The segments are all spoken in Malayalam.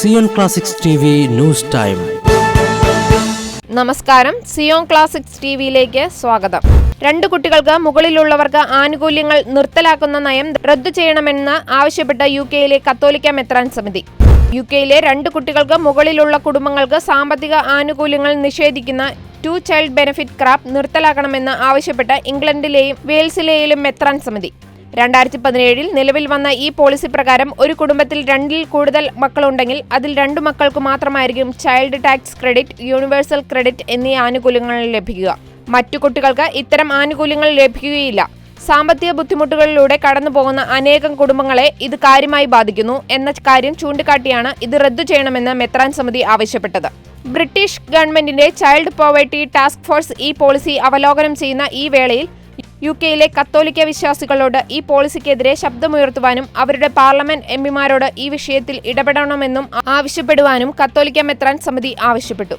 സിയോൺ ക്ലാസിക്സ് ന്യൂസ് ടൈം നമസ്കാരം. സിയോൺ ക്ലാസിക്സ് ടി വിയിലേക്ക് സ്വാഗതം. രണ്ട് കുട്ടികൾക്ക് മുകളിലുള്ളവർക്ക് ആനുകൂല്യങ്ങൾ നിർത്തലാക്കുന്ന നയം റദ്ദു ചെയ്യണമെന്ന് ആവശ്യപ്പെട്ട യു കെയിലെ കത്തോലിക്ക മെത്രാൻ സമിതി. യു കെയിലെ രണ്ട് കുട്ടികൾക്ക് മുകളിലുള്ള കുടുംബങ്ങൾക്ക് സാമ്പത്തിക ആനുകൂല്യങ്ങൾ നിഷേധിക്കുന്ന ടു ചൈൽഡ് ബെനിഫിറ്റ് ക്രാപ്പ് നിർത്തലാക്കണമെന്ന് ആവശ്യപ്പെട്ട് ഇംഗ്ലണ്ടിലെയും വെയിൽസിലെയും മെത്രാൻ സമിതി. രണ്ടായിരത്തി പതിനേഴിൽ നിലവിൽ വന്ന ഈ പോളിസി പ്രകാരം ഒരു കുടുംബത്തിൽ രണ്ടിൽ കൂടുതൽ മക്കളുണ്ടെങ്കിൽ അതിൽ രണ്ടു മക്കൾക്ക് മാത്രമായിരിക്കും child tax credit universal credit എന്നീ ആനുകൂല്യങ്ങൾ ലഭിക്കുക. മറ്റു കുട്ടികൾക്ക് ഇത്തരം ആനുകൂല്യങ്ങൾ ലഭിക്കുകയില്ല. സാമ്പത്തിക ബുദ്ധിമുട്ടുകളിലൂടെ കടന്നു പോകുന്ന അനേകം കുടുംബങ്ങളെ ഇത് കാര്യമായി ബാധിക്കുന്നു എന്ന കാര്യം ചൂണ്ടിക്കാട്ടിയാണ് ഇത് റദ്ദു ചെയ്യണമെന്ന് മെത്രാൻ സമിതി ആവശ്യപ്പെട്ടത്. ബ്രിട്ടീഷ് ഗവൺമെന്റിന്റെ ചൈൽഡ് പോവേർട്ടി ടാസ്ക് ഫോഴ്സ് ഈ പോളിസി അവലോകനം ചെയ്യുന്ന ഈ വേളയിൽ യു കെയിലെ കത്തോലിക്ക വിശ്വാസികളോട് ഈ പോളിസിക്കെതിരെ ശബ്ദമുയർത്തുവാനും അവരുടെ പാർലമെന്റ് എംപിമാരോട് ഈ വിഷയത്തിൽ ഇടപെടണമെന്നും ആവശ്യപ്പെടുവാനും കത്തോലിക്ക മെത്രാൻ സമിതി ആവശ്യപ്പെട്ടു.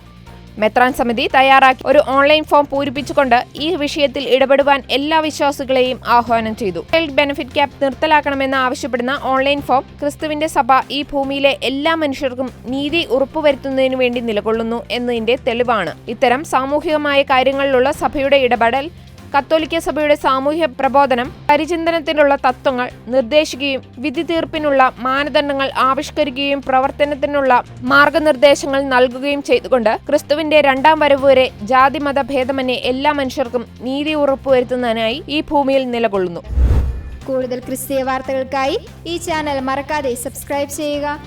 മെത്രാൻ സമിതി തയ്യാറാക്കി ഒരു ഓൺലൈൻ ഫോം പൂരിപ്പിച്ചുകൊണ്ട് ഈ വിഷയത്തിൽ ഇടപെടുവാൻ എല്ലാ വിശ്വാസികളെയും ആഹ്വാനം ചെയ്തു. ചൈൽഡ് ബെനിഫിറ്റ് ക്യാപ് നിർത്തലാക്കണമെന്ന് ആവശ്യപ്പെടുന്ന ഓൺലൈൻ ഫോം ക്രിസ്തുവിന്റെ സഭ ഈ ഭൂമിയിലെ എല്ലാ മനുഷ്യർക്കും നീതി ഉറപ്പുവരുത്തുന്നതിനു വേണ്ടി നിലകൊള്ളുന്നു എന്നതിന്റെ തെളിവാണ്. ഇത്തരം സാമൂഹികമായ കാര്യങ്ങളിലുള്ള സഭയുടെ ഇടപെടൽ കത്തോലിക്ക സഭയുടെ സാമൂഹ്യ പ്രബോധനം പരിചിന്തനത്തിനുള്ള തത്വങ്ങൾ നിർദ്ദേശിക്കുകയും വിധി തീർപ്പിനുള്ള മാനദണ്ഡങ്ങൾ ആവിഷ്കരിക്കുകയും പ്രവർത്തനത്തിനുള്ള മാർഗനിർദ്ദേശങ്ങൾ നൽകുകയും ചെയ്തുകൊണ്ട് ക്രിസ്തുവിന്റെ രണ്ടാം വരവ് വരെ ജാതിമത ഭേദമന്യേ എല്ലാ മനുഷ്യർക്കും നീതി ഉറപ്പുവരുത്തുന്നതിനായി ഈ ഭൂമിയിൽ നിലകൊള്ളുന്നു. കൂടുതൽ ക്രിസ്തീയ വാർത്തകൾക്കായി ഈ ചാനൽ മറക്കാതെ സബ്സ്ക്രൈബ് ചെയ്യുക.